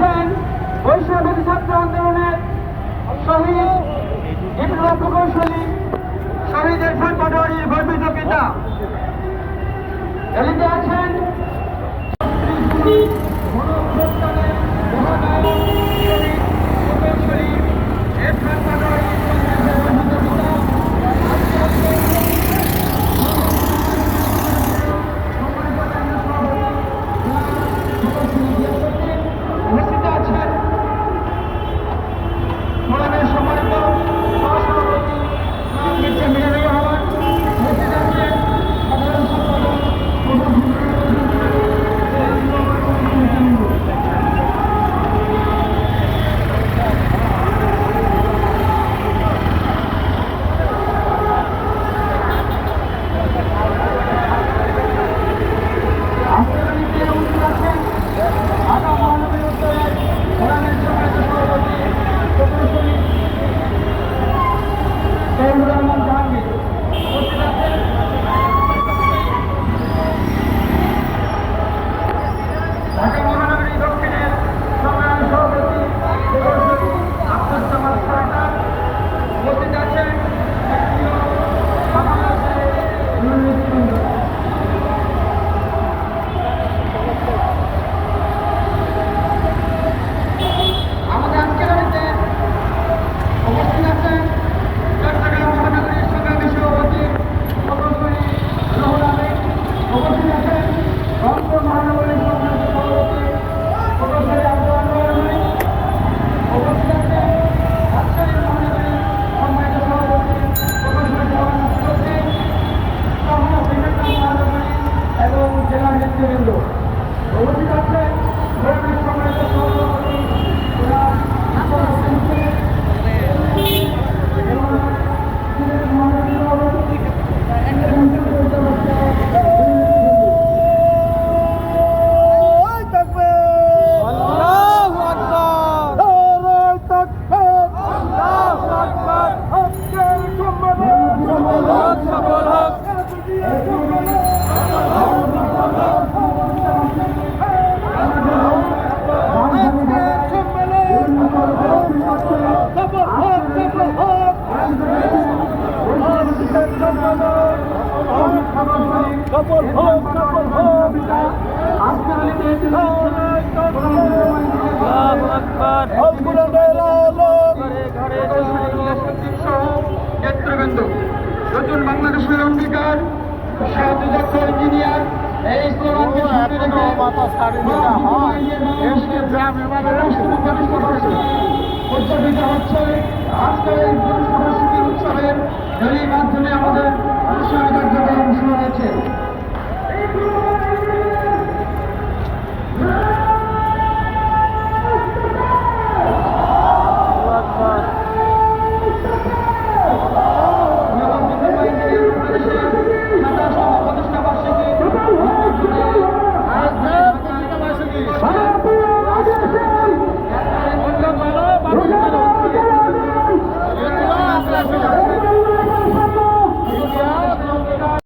হচ্ছেন বৈষ্ণবী ছাত্র আন্দোলনের শহীদ বিপ্লব প্রকৌশলী শহীদের ভট্টাচার্যের গর্বিত পিতা এলিতে আছেন Thank you. What সফল হোক সফল হোক। নেতৃবৃন্দ নতুন বাংলাদেশের অঙ্গীকার সাহায্য ইঞ্জিনিয়ার এই স্লোগানকে রাষ্ট্রপতি হচ্ছে